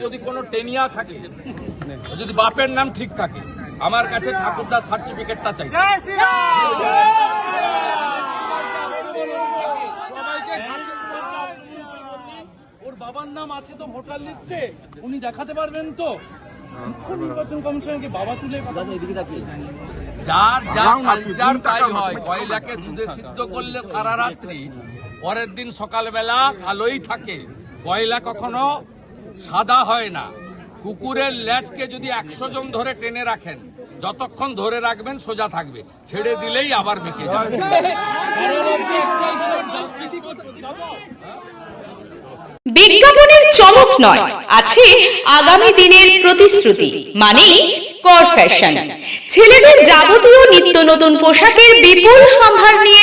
যদি কোনো টেনিয়া থাকে যদি বাপের নাম ঠিক থাকে আমার কাছে ঠাকুরদার সার্টিফিকেটটা চাই। ওর বাবার নাম আছে তো ভোটার লিস্টে উনি দেখাতে পারবেন তো? নির্বাচন কমিশনকে বাবা তুলে কথা এদিকে যার কালচার তাই হয় কয়লাকে দুধে সিদ্ধ করলে সারা রাত্রি পরের দিন সকালবেলা কালোই থাকে। কয়লা কখনো সাদা হয় না। কুকুরের ল্যাচকে যদি একশো জন ধরে টেনে রাখেন, যতক্ষণ ধরে রাখবেন সোজা থাকবে। ছেড়ে দিলেই আবার বেঁকে বিজ্ঞাপনের চমক নয়, আছে আগামী দিনের প্রতিশ্রুতি মানে কর ফ্যাশন ছেলেদের যাবতীয় নিত্য নতুন পোশাকের বিপুল সম্ভার নিয়ে